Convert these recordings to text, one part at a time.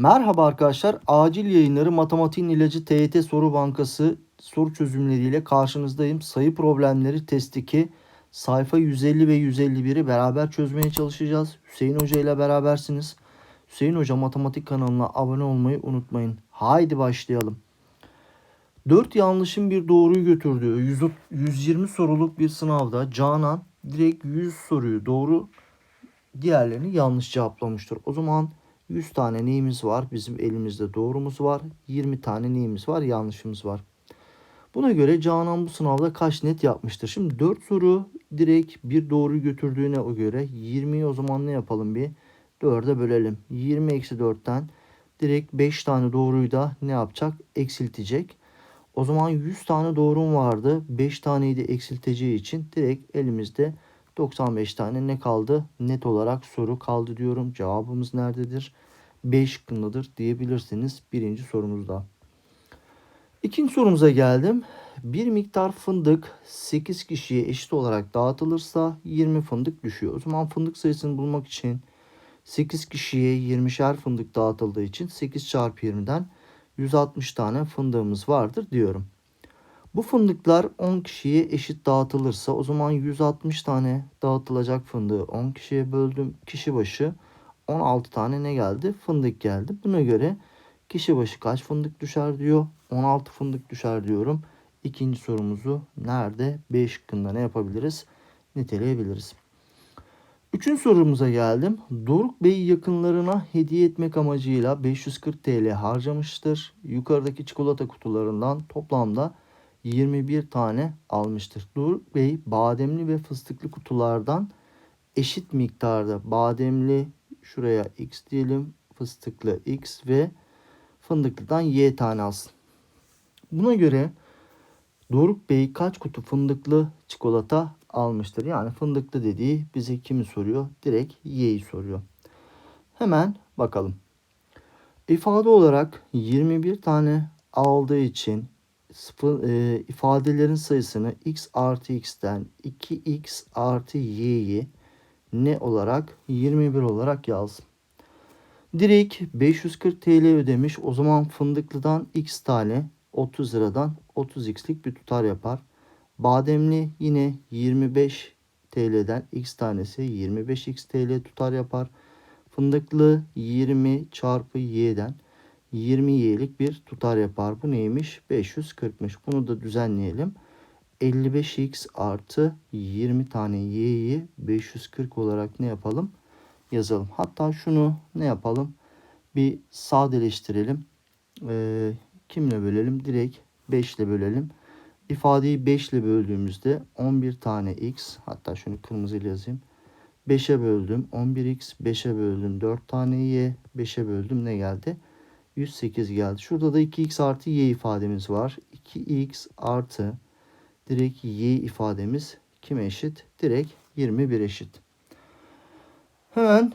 Merhaba arkadaşlar. Acil yayınları Matematiğin İlacı TYT Soru Bankası soru çözümleriyle karşınızdayım. Sayı problemleri test 2 sayfa 150 ve 151'i beraber çözmeye çalışacağız. Hüseyin Hoca ile berabersiniz. Hüseyin Hoca Matematik kanalına abone olmayı unutmayın. Haydi başlayalım. 4 yanlışın bir doğruyu götürdüğü 100 120 soruluk bir sınavda Canan direkt 100 soruyu doğru diğerlerini yanlış cevaplamıştır. O zaman 100 tane neyimiz var? Bizim elimizde doğrumuz var. 20 tane neyimiz var? Yanlışımız var. Buna göre Canan bu sınavda kaç net yapmıştır? Şimdi 4 soru direkt bir doğruyu götürdüğüne o göre 20'yi o zaman ne yapalım bir? 4'e bölelim. 20 eksi 4'ten direkt 5 tane doğruyu da ne yapacak? Eksiltecek. O zaman 100 tane doğrum vardı. 5 taneyi de eksilteceği için direkt elimizde 95 tane ne kaldı? Net olarak soru kaldı diyorum. Cevabımız nerededir? 5 şıkkındadır diyebilirsiniz birinci sorumuzda. İkinci sorumuza geldim. Bir miktar fındık 8 kişiye eşit olarak dağıtılırsa 20 fındık düşüyor. O zaman fındık sayısını bulmak için 8 kişiye 20'şer fındık dağıtıldığı için 8 çarpı 20'den 160 tane fındığımız vardır diyorum. Bu fındıklar 10 kişiye eşit dağıtılırsa o zaman 160 tane dağıtılacak fındığı 10 kişiye böldüm. Kişi başı 16 tane ne geldi? Fındık geldi. Buna göre kişi başı kaç fındık düşer diyor. 16 fındık düşer diyorum. İkinci sorumuzu nerede? B şıkkında ne yapabiliriz? Niteleyebiliriz. Üçüncü sorumuza geldim. Doruk Bey yakınlarına hediye etmek amacıyla 540 TL harcamıştır. Yukarıdaki çikolata kutularından toplamda 21 tane almıştır. Doruk Bey bademli ve fıstıklı kutulardan eşit miktarda bademli şuraya x diyelim fıstıklı x ve fındıklıdan y tane alsın. Buna göre Doruk Bey kaç kutu fındıklı çikolata almıştır? Yani fındıklı dediği bize kimi soruyor? Direkt y'yi soruyor. Hemen bakalım. İfade olarak 21 tane aldığı için e, ifadelerin sayısını x artı x'ten 2x artı y'yi ne olarak 21 olarak yazdım. Direkt 540 TL ödemiş. O zaman fındıklıdan x tane 30 liradan 30x'lik bir tutar yapar. Bademli yine 25 TL'den x tanesi 25x TL tutar yapar. Fındıklı 20 çarpı y'den 20 y'lik bir tutar yapar. Bu neymiş? 540'mış. Bunu da düzenleyelim. 55x artı 20 tane y'yi 540 olarak ne yapalım? Yazalım. Hatta şunu ne yapalım? Bir sadeleştirelim. Ee, kimle bölelim? Direkt 5 ile bölelim. İfadeyi 5 ile böldüğümüzde 11 tane x hatta şunu kırmızıyla yazayım. 5'e böldüm 11x 5'e böldüm 4 tane y 5'e böldüm ne geldi? 108 geldi. Şurada da 2x artı y ifademiz var. 2x artı direkt y ifademiz kime eşit? Direkt 21 eşit. Hemen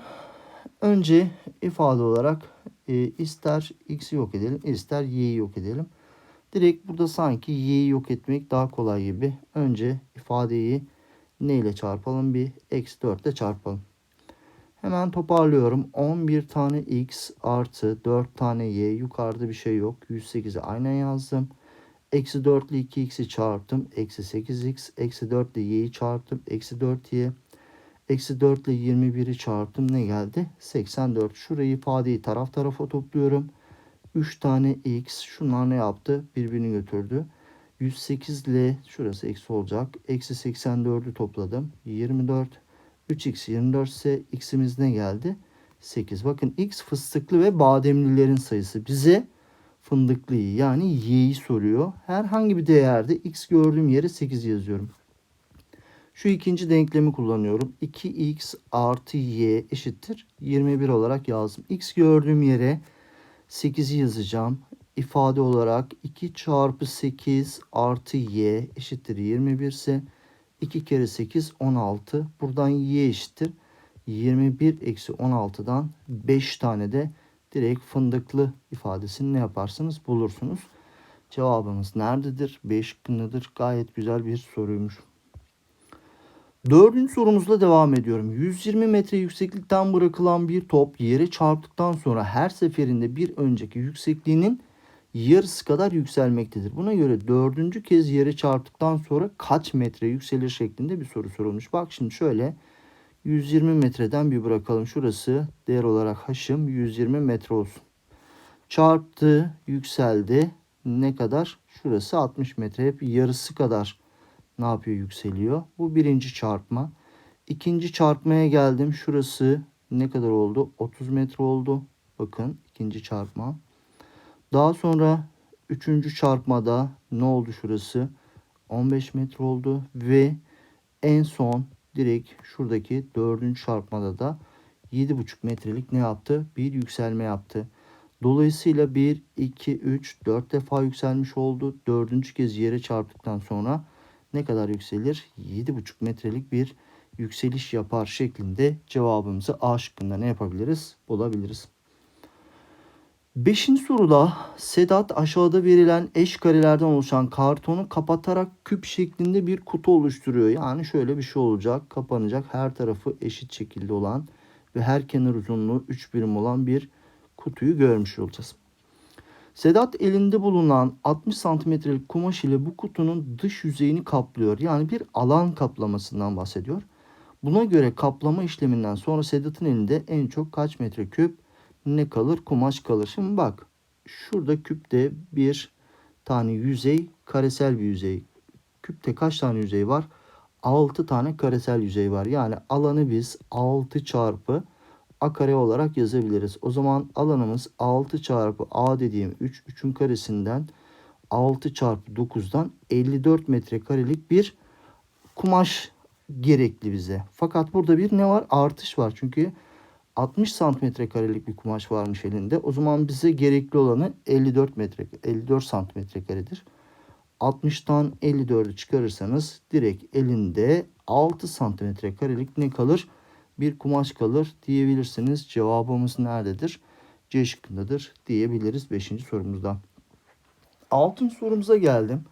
önce ifade olarak e, ister x'i yok edelim ister y'yi yok edelim. Direkt burada sanki y'yi yok etmek daha kolay gibi. Önce ifadeyi ne ile çarpalım? Bir eksi 4 ile çarpalım. Hemen toparlıyorum. 11 tane x artı 4 tane y. Yukarıda bir şey yok. 108'i aynen yazdım. Eksi 4 ile 2x'i çarptım. Eksi 8x. Eksi 4 ile y'yi çarptım. Eksi 4y. Eksi 4 ile 21'i çarptım. Ne geldi? 84. Şurayı ifadeyi taraf tarafa topluyorum. 3 tane x. Şunlar ne yaptı? Birbirini götürdü. 108 ile şurası eksi olacak. Eksi 84'ü topladım. 24. 3x 24 ise x'imiz ne geldi? 8. Bakın x fıstıklı ve bademlilerin sayısı. Bize fındıklıyı yani y'yi soruyor. Herhangi bir değerde x gördüğüm yere 8 yazıyorum. Şu ikinci denklemi kullanıyorum. 2x artı y eşittir 21 olarak yazdım. x gördüğüm yere 8'i yazacağım. İfade olarak 2 çarpı 8 artı y eşittir 21 ise 2 kere 8 16. Buradan y eşittir. 21 eksi 16'dan 5 tane de direkt fındıklı ifadesini ne yaparsınız bulursunuz. Cevabımız nerededir? 5 şıkkındadır. Gayet güzel bir soruymuş. Dördüncü sorumuzla devam ediyorum. 120 metre yükseklikten bırakılan bir top yere çarptıktan sonra her seferinde bir önceki yüksekliğinin yarısı kadar yükselmektedir. Buna göre dördüncü kez yere çarptıktan sonra kaç metre yükselir şeklinde bir soru sorulmuş. Bak şimdi şöyle 120 metreden bir bırakalım. Şurası değer olarak haşım 120 metre olsun. Çarptı, yükseldi. Ne kadar? Şurası 60 metre. Hep yarısı kadar ne yapıyor? Yükseliyor. Bu birinci çarpma. İkinci çarpmaya geldim. Şurası ne kadar oldu? 30 metre oldu. Bakın ikinci çarpma. Daha sonra üçüncü çarpmada ne oldu şurası? 15 metre oldu ve en son direkt şuradaki dördüncü çarpmada da 7,5 metrelik ne yaptı? Bir yükselme yaptı. Dolayısıyla 1, 2, 3, 4 defa yükselmiş oldu. Dördüncü kez yere çarptıktan sonra ne kadar yükselir? 7,5 metrelik bir yükseliş yapar şeklinde cevabımızı A şıkkında ne yapabiliriz? Bulabiliriz. Beşinci soruda Sedat aşağıda verilen eş karelerden oluşan kartonu kapatarak küp şeklinde bir kutu oluşturuyor. Yani şöyle bir şey olacak. Kapanacak her tarafı eşit şekilde olan ve her kenar uzunluğu 3 birim olan bir kutuyu görmüş olacağız. Sedat elinde bulunan 60 santimetrelik kumaş ile bu kutunun dış yüzeyini kaplıyor. Yani bir alan kaplamasından bahsediyor. Buna göre kaplama işleminden sonra Sedat'ın elinde en çok kaç metreküp ne kalır? Kumaş kalır. Şimdi bak şurada küpte bir tane yüzey karesel bir yüzey. Küpte kaç tane yüzey var? 6 tane karesel yüzey var. Yani alanı biz 6 çarpı a kare olarak yazabiliriz. O zaman alanımız 6 çarpı a dediğim 3. 3'ün karesinden 6 çarpı 9'dan 54 metrekarelik bir kumaş gerekli bize. Fakat burada bir ne var? Artış var. Çünkü 60 santimetre karelik bir kumaş varmış elinde. O zaman bize gerekli olanı 54 metre 54 santimetre karedir. 60'tan 54'ü çıkarırsanız direkt elinde 6 santimetre karelik ne kalır? Bir kumaş kalır diyebilirsiniz. Cevabımız nerededir? C şıkkındadır diyebiliriz 5. sorumuzda. 6. sorumuza geldim.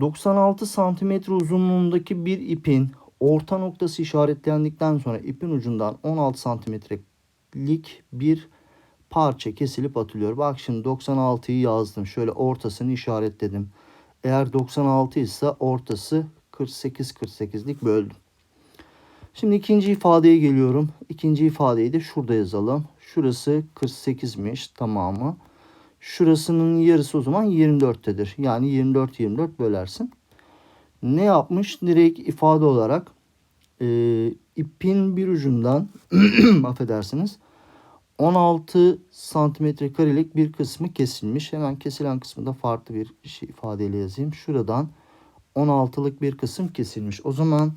96 santimetre uzunluğundaki bir ipin orta noktası işaretlendikten sonra ipin ucundan 16 santimetrelik bir parça kesilip atılıyor. Bak şimdi 96'yı yazdım. Şöyle ortasını işaretledim. Eğer 96 ise ortası 48-48'lik böldüm. Şimdi ikinci ifadeye geliyorum. İkinci ifadeyi de şurada yazalım. Şurası 48'miş tamamı. Şurasının yarısı o zaman 24'tedir. Yani 24-24 bölersin ne yapmış? Direkt ifade olarak e, ipin bir ucundan affedersiniz 16 santimetre karelik bir kısmı kesilmiş. Hemen kesilen kısmı da farklı bir şey ifadeyle yazayım. Şuradan 16'lık bir kısım kesilmiş. O zaman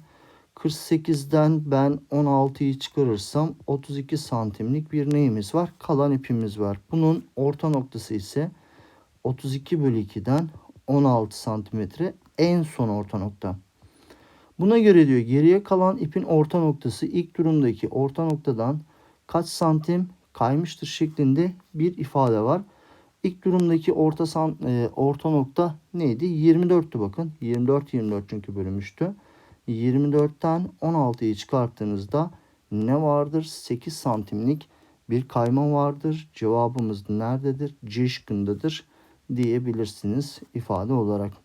48'den ben 16'yı çıkarırsam 32 santimlik bir neyimiz var? Kalan ipimiz var. Bunun orta noktası ise 32 bölü 2'den 16 santimetre en son orta nokta. Buna göre diyor geriye kalan ipin orta noktası ilk durumdaki orta noktadan kaç santim kaymıştır şeklinde bir ifade var. İlk durumdaki orta san, e, orta nokta neydi? 24'tü bakın. 24 24 çünkü bölünmüştü. 24'ten 16'yı çıkarttığınızda ne vardır? 8 santimlik bir kayma vardır. Cevabımız nerededir? C şıkkındadır diyebilirsiniz ifade olarak.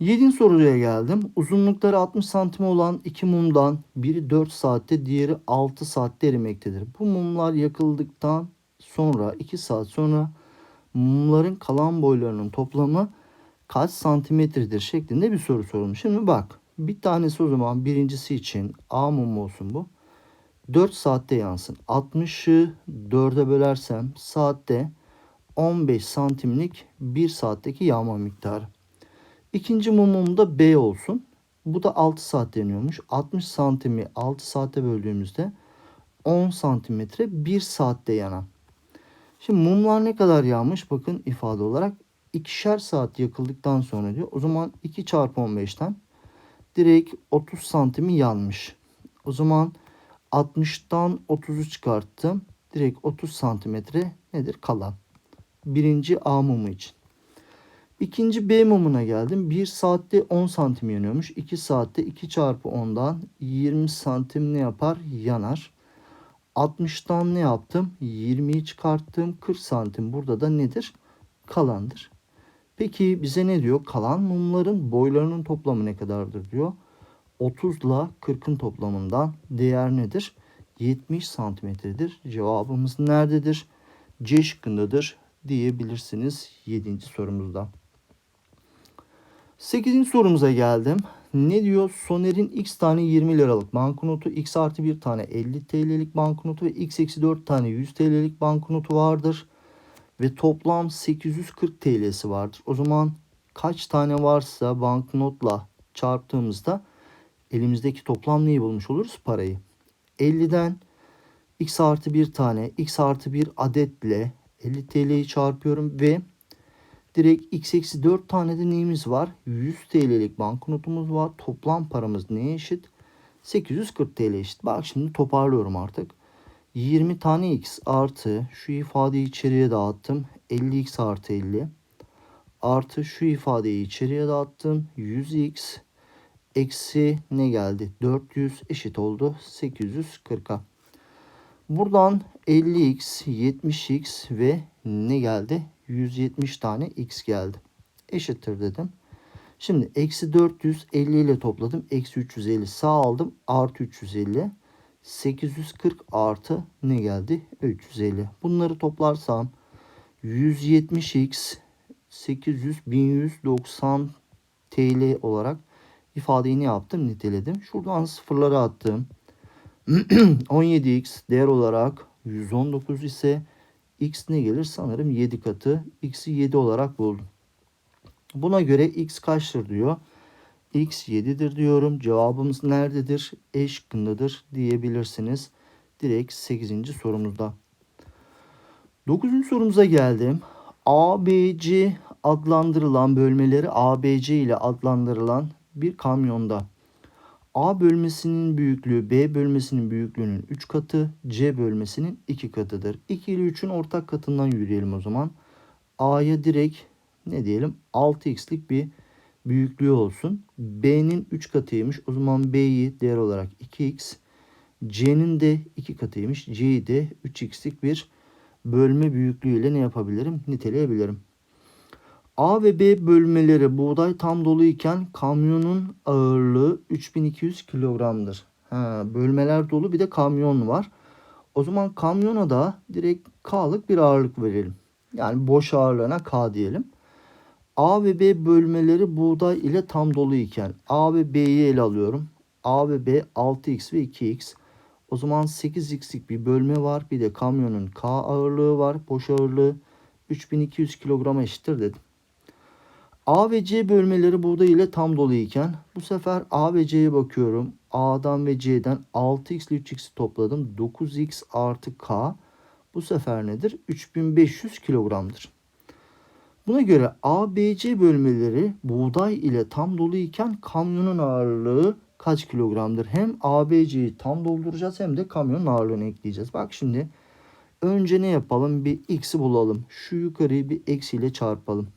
Yedinci soruya geldim. Uzunlukları 60 santim olan iki mumdan biri 4 saatte diğeri 6 saatte erimektedir. Bu mumlar yakıldıktan sonra 2 saat sonra mumların kalan boylarının toplamı kaç santimetredir şeklinde bir soru sorulmuş. Şimdi bak bir tanesi o zaman birincisi için A mum olsun bu. 4 saatte yansın. 60'ı 4'e bölersem saatte 15 santimlik 1 saatteki yağma miktarı. İkinci mumum da B olsun. Bu da 6 saat deniyormuş. 60 santimi 6 saate böldüğümüzde 10 santimetre 1 saatte yanan. Şimdi mumlar ne kadar yanmış? Bakın ifade olarak ikişer saat yakıldıktan sonra diyor. O zaman 2 çarpı 15'ten direkt 30 santimi yanmış. O zaman 60'tan 30'u çıkarttım. Direkt 30 santimetre nedir? Kalan. Birinci A mumu için. İkinci B mumuna geldim. 1 saatte 10 santim yanıyormuş. 2 saatte 2 çarpı 10'dan 20 santim ne yapar? Yanar. 60'tan ne yaptım? 20'yi çıkarttım. 40 santim burada da nedir? Kalandır. Peki bize ne diyor? Kalan mumların boylarının toplamı ne kadardır diyor. 30 ile 40'ın toplamından değer nedir? 70 santimetredir. Cevabımız nerededir? C şıkkındadır diyebilirsiniz 7. sorumuzda. 8. sorumuza geldim. Ne diyor? Soner'in x tane 20 liralık banknotu, x artı 1 tane 50 TL'lik banknotu ve x eksi 4 tane 100 TL'lik banknotu vardır. Ve toplam 840 TL'si vardır. O zaman kaç tane varsa banknotla çarptığımızda elimizdeki toplam neyi bulmuş oluruz? Parayı. 50'den x artı 1 tane x artı 1 adetle 50 TL'yi çarpıyorum ve direkt x eksi 4 tane de neyimiz var? 100 TL'lik banknotumuz var. Toplam paramız neye eşit? 840 TL eşit. Bak şimdi toparlıyorum artık. 20 tane x artı şu ifadeyi içeriye dağıttım. 50x artı 50 artı şu ifadeyi içeriye dağıttım. 100x eksi ne geldi? 400 eşit oldu 840'a. Buradan 50x, 70x ve ne geldi? 170 tane x geldi. Eşittir dedim. Şimdi eksi 450 ile topladım. Eksi 350 sağ aldım. Artı 350. 840 artı ne geldi? 350. Bunları toplarsam 170x 800 1190 TL olarak ifadeyi ne yaptım? Niteledim. Şuradan sıfırları attım. 17x değer olarak 119 ise x ne gelir? Sanırım 7 katı. x'i 7 olarak buldum. Buna göre x kaçtır diyor. x 7'dir diyorum. Cevabımız nerededir? E şıkkındadır diyebilirsiniz. Direkt 8. sorumuzda. 9. sorumuza geldim. ABC adlandırılan bölmeleri ABC ile adlandırılan bir kamyonda A bölmesinin büyüklüğü B bölmesinin büyüklüğünün 3 katı, C bölmesinin 2 katıdır. 2 ile 3'ün ortak katından yürüyelim o zaman. A'ya direkt ne diyelim 6x'lik bir büyüklüğü olsun. B'nin 3 katıymış. O zaman B'yi değer olarak 2x. C'nin de 2 katıymış. C'yi de 3x'lik bir bölme büyüklüğüyle ne yapabilirim? Niteleyebilirim. A ve B bölmeleri buğday tam dolu iken kamyonun ağırlığı 3200 kilogramdır. Ha, bölmeler dolu bir de kamyon var. O zaman kamyona da direkt K'lık bir ağırlık verelim. Yani boş ağırlığına K diyelim. A ve B bölmeleri buğday ile tam dolu iken A ve B'yi ele alıyorum. A ve B 6x ve 2x. O zaman 8x'lik bir bölme var. Bir de kamyonun K ağırlığı var. Boş ağırlığı 3200 kilograma eşittir dedim. A ve C bölmeleri buğday ile tam dolu iken bu sefer A ve C'ye bakıyorum. A'dan ve C'den 6x ile 3x'i topladım. 9x artı K bu sefer nedir? 3500 kilogramdır. Buna göre A, B, C bölmeleri buğday ile tam dolu iken kamyonun ağırlığı kaç kilogramdır? Hem A, B, C'yi tam dolduracağız hem de kamyonun ağırlığını ekleyeceğiz. Bak şimdi önce ne yapalım? Bir x'i bulalım. Şu yukarıyı bir eksiyle çarpalım.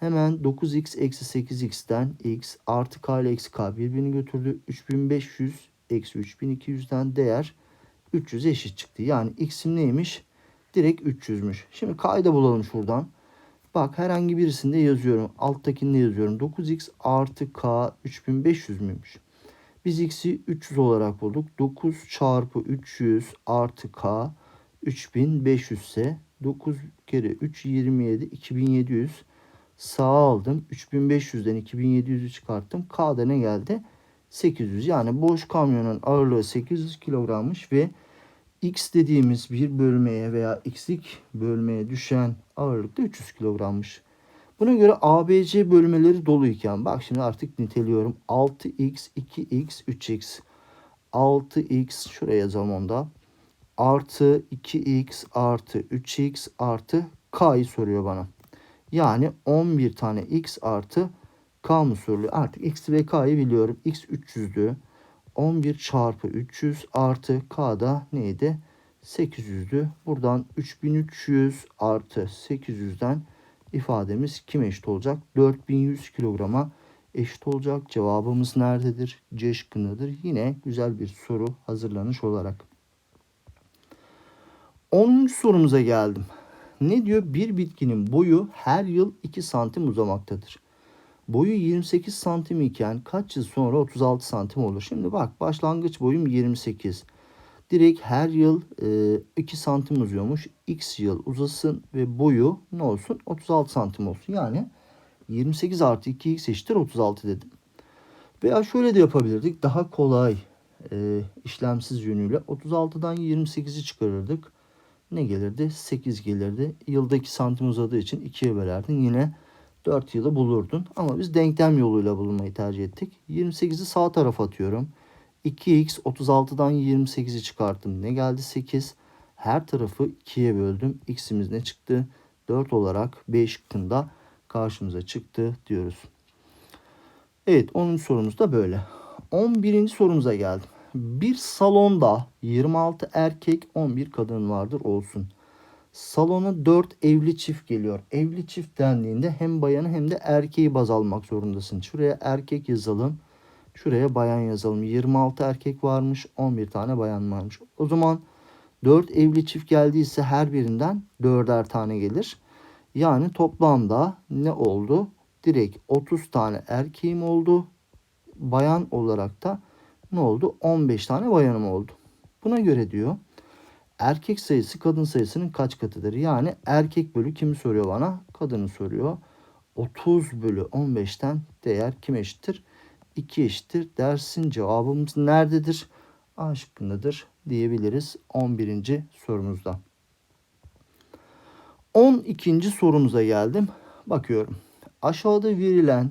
Hemen 9x eksi 8x'ten x artı k ile eksi k birbirini götürdü. 3500 eksi 3200'den değer 300 eşit çıktı. Yani x'im neymiş? Direkt 300'müş. Şimdi k'yı da bulalım şuradan. Bak herhangi birisinde yazıyorum. Alttakinde yazıyorum. 9x artı k 3500 müymüş? Biz x'i 300 olarak bulduk. 9 çarpı 300 artı k 3500 ise 9 kere 3 27 2700 sağa aldım. 3500'den 2700'ü çıkarttım. K'da ne geldi? 800. Yani boş kamyonun ağırlığı 800 kilogrammış ve X dediğimiz bir bölmeye veya X'lik bölmeye düşen ağırlık da 300 kilogrammış. Buna göre ABC bölmeleri doluyken bak şimdi artık niteliyorum. 6x, 2x, 3x. 6x şuraya yazalım onda. Artı 2x artı 3x artı k'yı soruyor bana. Yani 11 tane x artı k soruluyor? Artık x ve k'yı biliyorum. x 300'dü. 11 çarpı 300 artı k da neydi? 800'dü. Buradan 3300 artı 800'den ifademiz kime eşit olacak? 4100 kilograma eşit olacak. Cevabımız nerededir? C şıkkındadır. Yine güzel bir soru hazırlanış olarak. 10. sorumuza geldim. Ne diyor? Bir bitkinin boyu her yıl 2 santim uzamaktadır. Boyu 28 santim iken kaç yıl sonra 36 santim olur? Şimdi bak başlangıç boyum 28. Direkt her yıl e, 2 santim uzuyormuş. X yıl uzasın ve boyu ne olsun? 36 santim olsun. Yani 28 artı 2x eşittir 36 dedim. Veya şöyle de yapabilirdik. Daha kolay e, işlemsiz yönüyle 36'dan 28'i çıkarırdık. Ne gelirdi? 8 gelirdi. Yılda 2 santim uzadığı için 2'ye bölerdin. Yine 4 yılı bulurdun. Ama biz denklem yoluyla bulunmayı tercih ettik. 28'i sağ tarafa atıyorum. 2x 36'dan 28'i çıkarttım. Ne geldi? 8. Her tarafı 2'ye böldüm. X'imiz ne çıktı? 4 olarak B şıkkında karşımıza çıktı diyoruz. Evet 10. sorumuz da böyle. 11. sorumuza geldim. Bir salonda 26 erkek 11 kadın vardır olsun. Salona 4 evli çift geliyor. Evli çift dendiğinde hem bayanı hem de erkeği baz almak zorundasın. Şuraya erkek yazalım. Şuraya bayan yazalım. 26 erkek varmış, 11 tane bayan varmış. O zaman 4 evli çift geldiyse her birinden 4'er tane gelir. Yani toplamda ne oldu? Direkt 30 tane erkeğim oldu. Bayan olarak da ne oldu? 15 tane bayanım oldu. Buna göre diyor erkek sayısı kadın sayısının kaç katıdır? Yani erkek bölü kimi soruyor bana? Kadını soruyor. 30 bölü 15'ten değer kim eşittir? 2 eşittir dersin cevabımız nerededir? A şıkkındadır diyebiliriz 11. sorumuzda. 12. sorumuza geldim. Bakıyorum. Aşağıda verilen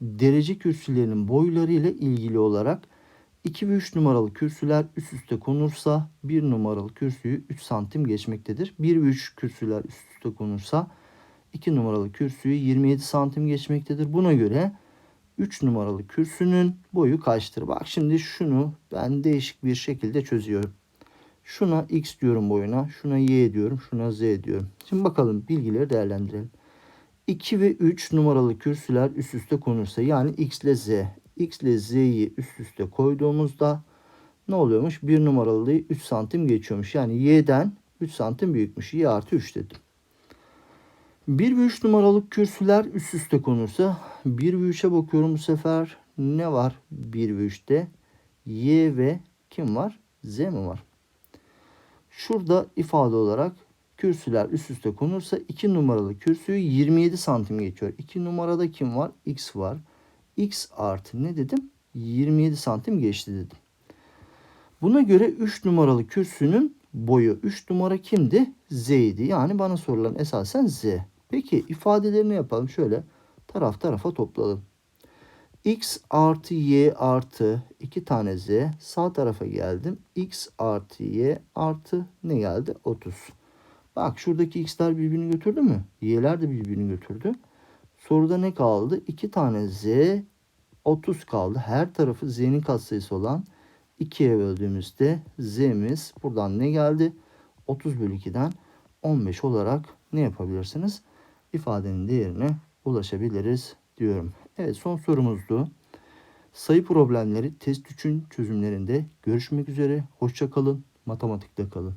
derece kürsülerinin boyları ile ilgili olarak 2 ve 3 numaralı kürsüler üst üste konursa 1 numaralı kürsüyü 3 santim geçmektedir. 1 ve 3 kürsüler üst üste konursa 2 numaralı kürsüyü 27 santim geçmektedir. Buna göre 3 numaralı kürsünün boyu kaçtır? Bak şimdi şunu ben değişik bir şekilde çözüyorum. Şuna x diyorum boyuna, şuna y diyorum, şuna z diyorum. Şimdi bakalım bilgileri değerlendirelim. 2 ve 3 numaralı kürsüler üst üste konursa yani x ile z. x ile z'yi üst üste koyduğumuzda ne oluyormuş? 1 numaralı 3 santim geçiyormuş. Yani y'den 3 santim büyükmüş. y artı 3 dedim. 1 ve 3 numaralı kürsüler üst üste konursa 1 ve 3'e bakıyorum bu sefer. Ne var 1 ve 3'te? Y ve kim var? Z mi var? Şurada ifade olarak kürsüler üst üste konursa 2 numaralı kürsüyü 27 santim geçiyor. 2 numarada kim var? X var. X artı ne dedim? 27 santim geçti dedim. Buna göre 3 numaralı kürsünün boyu 3 numara kimdi? Z idi. Yani bana sorulan esasen Z. Peki ifadelerini yapalım. Şöyle taraf tarafa toplayalım. X artı Y artı 2 tane Z. Sağ tarafa geldim. X artı Y artı ne geldi? 30. Bak şuradaki X'ler birbirini götürdü mü? Y'ler de birbirini götürdü. Soruda ne kaldı? 2 tane Z 30 kaldı. Her tarafı Z'nin katsayısı olan 2'ye böldüğümüzde Z'miz buradan ne geldi? 30 bölü 2'den 15 olarak ne yapabilirsiniz? ifadenin değerine ulaşabiliriz diyorum. Evet son sorumuzdu. Sayı problemleri test 3'ün çözümlerinde görüşmek üzere. Hoşça kalın. Matematikte kalın.